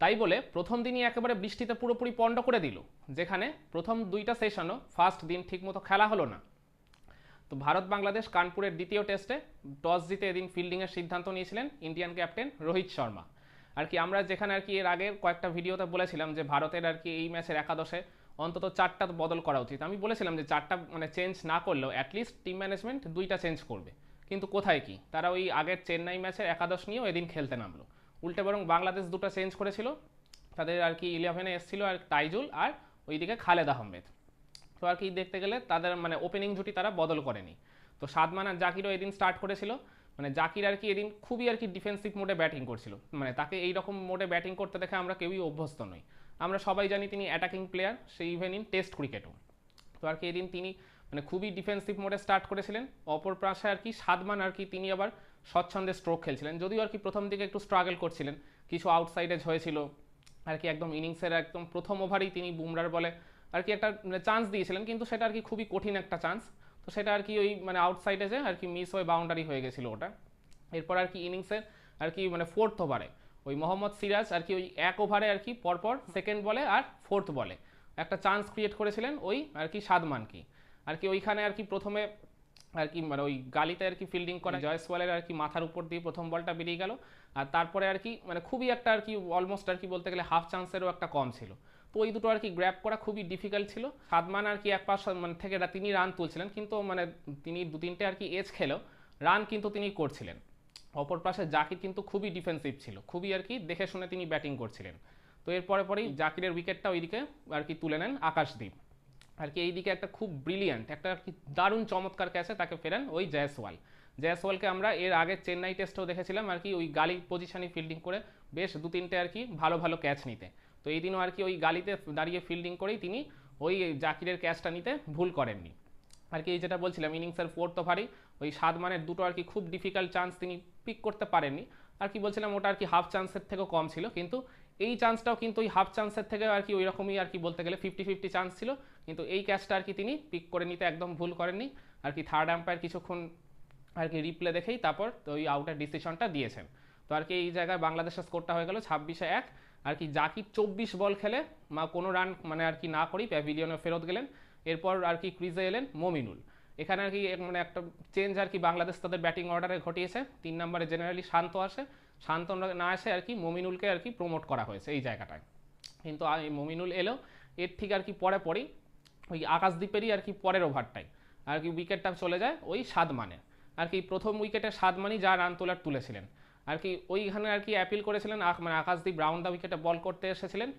তাই বলে প্রথম দিনই একেবারে বৃষ্টিতে পুরোপুরি পণ্ড করে দিল, যেখানে প্রথম দুইটা সেশনও ফার্স্ট দিন ঠিকমতো খেলা হলো না। তো ভারত বাংলাদেশ কানপুরের দ্বিতীয় টেস্টে টস জিতে এদিন ফিল্ডিংয়ের সিদ্ধান্ত নিয়েছিলেন ইন্ডিয়ান ক্যাপ্টেন রোহিত শর্মা। আর কি আমরা যেখানে আর কি এর আগে কয়েকটা ভিডিওতে বলেছিলাম যে ভারতের আর কি এই ম্যাচের একাদশে অন্তত চারটা বদল করা উচিত। আমি বলেছিলাম যে চারটা মানে চেঞ্জ না করলেও অ্যাটলিস্ট টিম ম্যানেজমেন্ট দুইটা চেঞ্জ করবে। কিন্তু কোথায় কি? তারা ওই আগের চেন্নাই ম্যাচের একাদশ নিয়েও এদিন খেলতে নামলো। উল্টে বরং বাংলাদেশ দুটো চেঞ্জ করেছিল। তাদের আর কি ইলেভেনে এসেছিল আর তাইজুল আর ওইদিকে খালেদ আহমেদ। তো আর কি দেখতে গেলে তাদের মানে ওপেনিং জুটি তারা বদল করেনি। তো সাদমান আর জাকিরও এদিন স্টার্ট করেছিল। মানে জাকির আর কি এদিন খুবই আর কি ডিফেন্সিভ মোডে ব্যাটিং করছিল। মানে তাকে এই রকম মোডে ব্যাটিং করতে দেখে আমরা কেউই অভ্যস্ত নই। আমরা সবাই জানি তিনি অ্যাটাকিং প্লেয়ার সেই ইভেন ইন টেস্ট ক্রিকেটও তো আর কি এদিন তিনি মানে খুবই ডিফেন্সিভ মোডে স্টার্ট করেছিলেন। অপর পাশে আর কি সাদমান আর কি তিনি আবার স্বচ্ছন্দে স্ট্রোক খেলছিলেন যদিও আর কি প্রথম দিকে একটু স্ট্রাগল করছিলেন কিছু আউটসাইডেজ হয়েছিল আর কি একদম ইনিংসের একদম প্রথম ওভারেই তিনি বুমরার বলে আর কি একটা চান্স দিয়েছিলেন কিন্তু সেটা আর কি খুবই কঠিন একটা চান্স তো সেটা আর কি ওই মানে আউটসাইডে যে আর কি মিস হয়ে বাউন্ডারি হয়ে গেছিল ওটা এরপর আর কি ইনিংসের আর কি মানে ফোর্থ ওভারে ওই মোহাম্মদ সিরাজ আর কি ওই এক ওভারে আর কি পরপর সেকেন্ড বলে আর ফোর্থ বলে একটা চান্স ক্রিয়েট করেছিলেন ওই আর কি সাদমান কি আর কি ওইখানে আর কি প্রথমে আর কি মানে ওই গালিতে আর কি ফিল্ডিং করে জয়সওয়ালের আর কি মাথার উপর দিয়ে প্রথম বলটা বেরিয়ে গেল। আর তারপরে আর কি মানে খুবই একটা আর কি অলমোস্ট আর কি বলতে গেলে হাফ চান্সেরও একটা কম ছিল। তো ওই দুটো আর কি গ্র্যাপ করা খুবই ডিফিকাল্ট ছিল। সাদমান আর কি এক পাশ মানে থেকে তিনি রান তুলছিলেন কিন্তু মানে তিনি দু তিনটে আর কি এজ খেলেও রান কিন্তু তিনি করছিলেন। অপর পাশে জাকির কিন্তু খুবই ডিফেন্সিভ ছিল খুবই আর কি দেখে শুনে তিনি ব্যাটিং করছিলেন। তো এর পরে পরেই জাকিরের উইকেটটা ওইদিকে আর কি তুলে নেন আকাশদ্বীপ আর কি এইদিকে একটা খুব ব্রিলিয়ান্ট একটা আর কি দারুণ চমৎকার ক্যাচে তাকে ফেরেন ওই জয়সওয়াল জয়সওয়ালকে আমরা এর আগে চেন্নাই টেস্টেও দেখেছিলাম আর কি ওই গালি পজিশনে ফিল্ডিং করে বেশ দু তিনটে আর কি ভালো ভালো ক্যাচ নিতে তো এই দিনও আর কি ওই গালিতে দাঁড়িয়ে ফিল্ডিং করেই তিনি ওই জাকিরের ক্যাচটা নিতে ভুল করেননি আর কি এই যেটা বলছিলাম ইনিংসের ফোর্থ ওভারেই ওই সাত মানের দুটো আর কি খুব ডিফিকাল্ট চান্স তিনি পিক করতে পারেননি আর কি বলছিলাম ওটা আর কি হাফ চান্সের থেকেও কম ছিল কিন্তু এই চান্সটাও কিন্তু ওই হাফ চান্সের থেকে আর কি ওই রকমই আর কি বলতে গেলে ফিফটি ফিফটি চান্স ছিল কিন্তু এই ক্যাচটা আর কি তিনি পিক করে নিতে একদম ভুল করেননি আর কি থার্ড আম্পায়ার কিছুক্ষণ আর কি রিপ্লে দেখেই তারপর তো ওই আউটের ডিসিশনটা দিয়েছেন তো আর কি এই জায়গায় বাংলাদেশের স্কোরটা হয়ে গেল ছাব্বিশে এক আর কি জাকির চব্বিশ বল খেলে মা কোনো রান মানে আর কি না করেই প্যাভিলিয়নে ফেরত গেলেন এরপর আর কি ক্রিজে এলেন মমিনুল এখানে আর কি মানে একটা চেঞ্জ আর কি বাংলাদেশ তাদের ব্যাটিং অর্ডারে ঘটিয়েছে তিন নম্বরে জেনারেলি শান্ত আসে শান্ত না আসে আর কি মমিনুলকে আর কি প্রমোট করা হয়েছে এই জায়গাটায় কিন্তু মমিনুল এলো এর ঠিক আর কি পরে পরেই ওই আকাশদ্বীপেরই আর কি পরের ওভারটাই আর কি উইকেটটা চলে যায় ওই সাত মানে আর কি প্রথম উইকেটে সাত মানি যা রান তোলার তুলেছিলেন আর কি ওইখানে আর কি অ্যাপিল করেছিলেন মানে আকাশদ্বীপ রাউন্ড দ্য উইকেটে বল করতে এসেছিলেন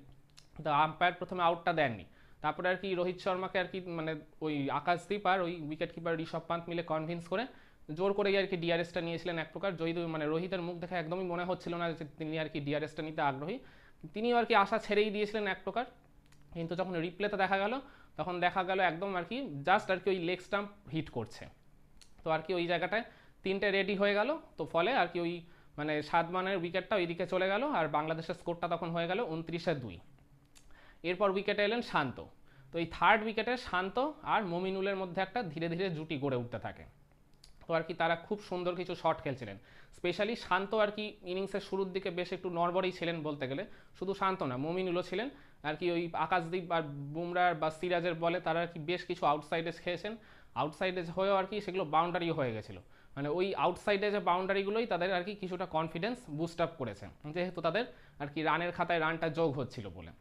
তো আম্পায়ার প্রথমে আউটটা দেননি তারপরে আর কি রোহিত শর্মাকে আর কি মানে ওই আকাশদ্বীপ আর ওই উইকেট কিপার ঋষভ পান্ত মিলে কনভিন্স করে জোর করেই আর কি ডিআরএসটা নিয়েছিলেন এক প্রকার যদি মানে রোহিতের মুখ দেখে একদমই মনে হচ্ছিল না যে তিনি আর কি ডিআরএসটা নিতে আগ্রহী তিনিও আর কি আশা ছেড়েই দিয়েছিলেন এক প্রকার কিন্তু যখন রিপ্লেতে দেখা গেল তখন দেখা গেল একদম আর কি জাস্ট আর কি ওই লেগ স্টাম্প হিট করছে। তো আর কি ওই জায়গাটায় তিনটে রেডি হয়ে গেল। তো ফলে আর কি ওই মানে সাত মানের উইকেটটা ওইদিকে চলে গেল আর বাংলাদেশের স্কোরটা তখন হয়ে গেল উনত্রিশে দুই। এরপর উইকেটে এলেন শান্ত। তো এই থার্ড উইকেটে শান্ত আর মমিনুলের মধ্যে একটা ধীরে ধীরে জুটি গড়ে উঠতে থাকে। তো আর কি তারা খুব সুন্দর কিছু শট খেলছিলেন। স্পেশালি শান্ত আর কি ইনিংসের শুরুর দিকে বেশ একটু নড়বড়েই ছিলেন বলতে গেলে। শুধু শান্ত না, মমিনুলও ছিলেন। আর কি ওই আকাশদ্বীপ আর বুমরার বা সিরাজের বলে তারা আর কি বেশ কিছু আউটসাইডেজ খেয়েছেন। আউটসাইডেজ হয়েও আর কি সেগুলো বাউন্ডারি হয়ে গেছিল। মানে ওই আউটসাইডে যে বাউন্ডারিগুলোই তাদের আর কি কিছুটা কনফিডেন্স বুস্ট আপ করেছে। যেহেতু তাদের আর কি রানের খাতায় রানটা যোগ হচ্ছিল বলে।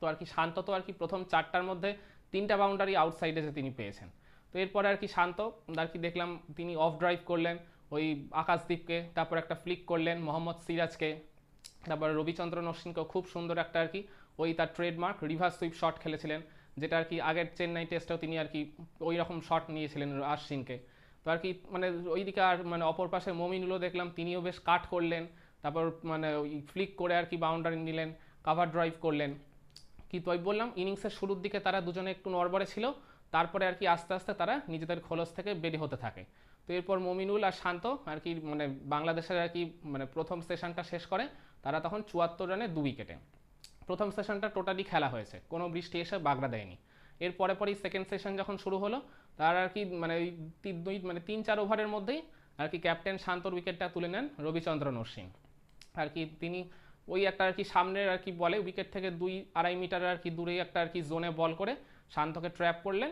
তো আর কি শান্ত তো আর কি প্রথম চারটার মধ্যে তিনটা বাউন্ডারি আউটসাইডে যে তিনি পেয়েছেন। তো এরপরে আর কি শান্ত, আর কি দেখলাম তিনি অফ ড্রাইভ করলেন, ওই আকাশদ্বীপকে তারপর একটা ফ্লিক করলেন মোহাম্মদ সিরাজকে, তারপর রবিচন্দ্রন অশ্বিনকেও খুব সুন্দর একটা আর কি ওই তার ট্রেডমার্ক রিভার্স সুইপ শট খেলেছিলেন, যেটা আর কি আগের চেন্নাই টেস্টেও তিনি আর কি ওই রকম শট নিয়েছিলেন আশ্বিনকে। তো আর কি মানে ওইদিকে আর মানে অপর পাশে মমিনুলও দেখলাম, তিনিও বেশ কাট করলেন, তারপর মানে ওই ফ্লিক করে আর কি বাউন্ডারি নিলেন কাভার ড্রাইভ করলেন। কিন্তু ওই বললাম ইনিংসের শুরুর দিকে তারা দুজনে একটু নড়বড়ে ছিল তারপরে আর কি আস্তে আস্তে তারা নিজেদের খোলস থেকে বেরিয়ে হতে থাকে তো এরপর মমিনুল আর শান্ত আর কি মানে বাংলাদেশের আর কি মানে প্রথম সেশনটা শেষ করে তারা তখন চুয়াত্তর রানে দু উইকেটে প্রথম সেশনটা টোটালি খেলা হয়েছে কোনো বৃষ্টি এসে বাগড়া দেয়নি এর পরে পরেই সেকেন্ড সেশন যখন শুরু হলো তার আর কি মানে ওই তিন- দুই মানে তিন চার ওভারের মধ্যেই আর কি ক্যাপ্টেন শান্তর উইকেটটা তুলে নেন রবিচন্দ্রন অশ্বিন আর কি তিনি ওই একটা আর কি সামনের আর কি বলে উইকেট থেকে দুই আড়াই মিটার আর কি দূরে একটা আর কি জোনে বল করে শান্তকে ট্র্যাপ করলেন।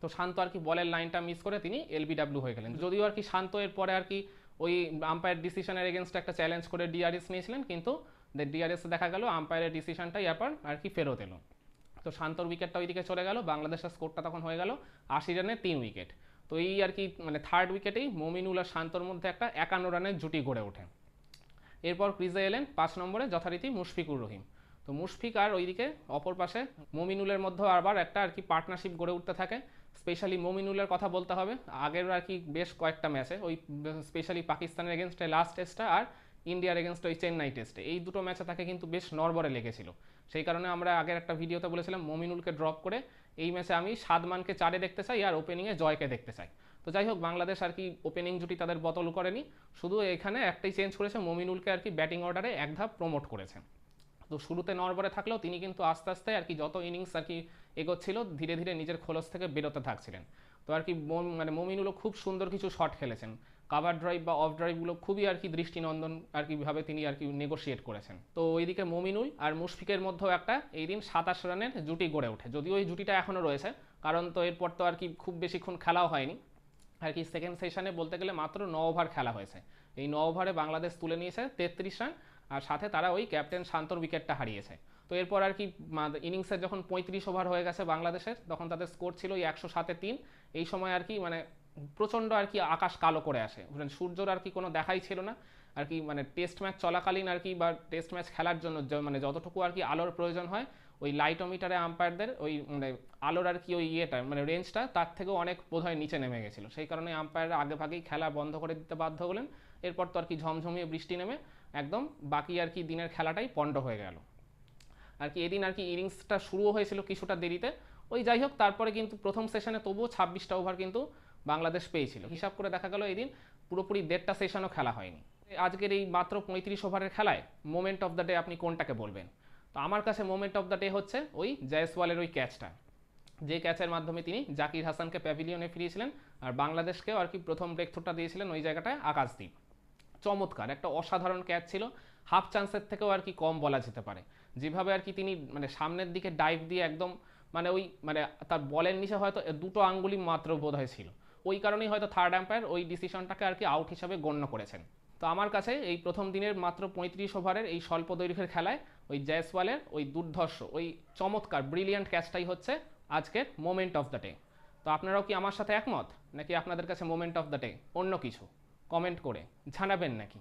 তো শান্ত আর কি বলের লাইনটা মিস করে তিনি এলবিডাব্লিউ হয়ে গেলেন। যদিও আর কি শান্ত এর পরে আর কি ওই আম্পায়ার ডিসিশনের এগেনস্ট একটা চ্যালেঞ্জ করে ডিআরএস নিয়েছিলেন, কিন্তু ডিআরএস দেখা গেল আম্পায়ারের ডিসিশনটাই এরপর আর কি ফেরত এলো। তো শান্তর উইকেটটা ওইদিকে চলে গেল, বাংলাদেশের স্কোরটা তখন হয়ে গেল আশি রানে তিন উইকেট তো এই আর কি মানে থার্ড উইকেটেই মমিনুল আর শান্তর মধ্যে একটা একান্ন রানের জুটি গড়ে ওঠে। এরপর ক্রিজে এলেন পাঁচ নম্বরে যথারীতি মুশফিকুর রহিম। তো মুশফিক আর ওইদিকে অপর পাশে মমিনুলের মধ্যেও আবার একটা আর কি পার্টনারশিপ গড়ে উঠতে থাকে। স্পেশালি মমিনুলের কথা বলতে হবে। আগের আর কি বেশ কয়েকটা ম্যাচে ওই স্পেশালি পাকিস্তানের এগেনস্টে লাস্ট টেস্টটা আর ইন্ডিয়ার এগেনস্ট ওই চেন্নাই টেস্টে এই দুটো ম্যাচে তাকে কিন্তু বেশ নরবরে লেগেছিল। সেই কারণে আমরা আগের একটা ভিডিওতে বলেছিলাম মমিনুলকে ড্রপ করে এই ম্যাচে আমি সাদমানকে চারে দেখতে চাই আর ওপেনিংয়ে জয়কে দেখতে চাই। তো যাই হোক, বাংলাদেশ আর কি ওপেনিং জুটি তাদের বদল করেনি। শুধু এখানে একটাই চেঞ্জ করেছে, মমিনুলকে আর কি ব্যাটিং অর্ডারে এক ধাপ প্রমোট করেছে। তো শুরুতে নরবরে থাকলেও তিনি কিন্তু আস্তে আস্তে আর কি যত ইনিংস আর কি এগোচ্ছিল, ধীরে ধীরে নিজের খোলস থেকে বেরোতে থাকছিলেন। তো আর কি মানে মমিনুলও খুব সুন্দর কিছু শট খেলেছেন। কাভার ড্রাইভ বা অফ ড্রাইভগুলো খুবই আর কি দৃষ্টিনন্দন আর কি ভাবে তিনি আর কি নেগোশিয়েট করেছেন। তো ওইদিকে মমিনুল আর মুশফিকের মধ্যেও একটা এই দিন সাতাশ রানের জুটি গড়ে ওঠে। যদিও এই জুটিটা এখনও রয়েছে, কারণ তো এরপর তো আর কি খুব বেশিক্ষণ খেলাও হয়নি। আর কি সেকেন্ড সেশনে বলতে গেলে মাত্র ন ওভার খেলা হয়েছে। এই ন ওভারে বাংলাদেশ তুলে নিয়েছে তেত্রিশ রান আর সাথে তারা ওই ক্যাপ্টেন শান্তর উইকেটটা হারিয়েছে। তো এরপর আর কি ইনিংসের যখন পঁয়ত্রিশ ওভার হয়ে গেছে বাংলাদেশের, তখন তাদের স্কোর ছিল ওই একশো সাতে তিন। এই সময় আর কি মানে প্রচণ্ড আর কি আকাশ কালো করে আসে। মানে সূর্যর আর কি কোনো দেখাই ছিল না। আর কি মানে টেস্ট ম্যাচ চলাকালীন আর কি বা টেস্ট ম্যাচ খেলার জন্য মানে যতটুকু আর কি আলোর প্রয়োজন হয়, ওই লাইটোমিটারে আম্পায়ারদের ওই মানে আলোর আর কি ওই ইয়েটা মানে রেঞ্জটা তার থেকেও অনেক বোধহয় নিচে নেমে গেছিল। সেই কারণে আম্পায়াররা আগে ভাগেই খেলা বন্ধ করে দিতে বাধ্য হলেন। এরপর তো আর কি ঝমঝমিয়ে বৃষ্টি নেমে একদম বাকি আর কি দিনের খেলাটাই পণ্ড হয়ে গেল। আর কি এদিন আর কি ইনিংসটা শুরুও হয়েছিল কিছুটা দেরিতে। ওই যাই হোক, তারপরে কিন্তু প্রথম সেশনে তবুও ছাব্বিশটা ওভার কিন্তু বাংলাদেশ পেয়েছিল। হিসাব করে দেখা গেল এদিন পুরোপুরি দেড়টা সেশনও খেলা হয়নি। আজকের এই মাত্র পঁয়ত্রিশ ওভারের খেলায় মোমেন্ট অফ দ্য ডে আপনি কোনটাকে বলবেন? তো আমার কাছে মোমেন্ট অফ দ্য ডে হচ্ছে ওই জয়সওয়ালের ওই ক্যাচটা যে ক্যাচের মাধ্যমে তিনি জাকির হাসানকে প্যাভিলিয়নে ফিরিয়েছিলেন আর বাংলাদেশকেও আর কি প্রথম ব্রেক থ্রুটা দিয়েছিলেন ওই জায়গাটায় আকাশদ্বীপ চমৎকার, একটা অসাধারণ ক্যাচ ছিল। হাফ চান্সের থেকেও আর কি কম বলা যেতে পারে। যেভাবে আর কি তিনি মানে সামনের দিকে ডাইভ দিয়ে একদম মানে ওই মানে তার বলের নিচে হয়তো দুটো আঙ্গুলি মাত্র বোধ ছিল। ওই কারণেই হয়তো থার্ড অ্যাম্পায়ার ওই ডিসিশনটাকে আর কি আউট হিসাবে গণ্য করেছেন। তো আমার কাছে এই প্রথম দিনের মাত্র পঁয়ত্রিশ ওভারের এই স্বল্প দৈর্ঘ্যের খেলায় ওই জয়সওয়ালের ওই দুর্ধর্ষ, ওই চমৎকার ব্রিলিয়ান্ট ক্যাচটাই হচ্ছে আজকের মোমেন্ট অফ দ্য ডে তো আপনারাও কি আমার সাথে একমত? নাকি আপনাদের কাছে মোমেন্ট অফ দ্য ডে অন্য কিছু? কমেন্ট করে জানাবেন নাকি?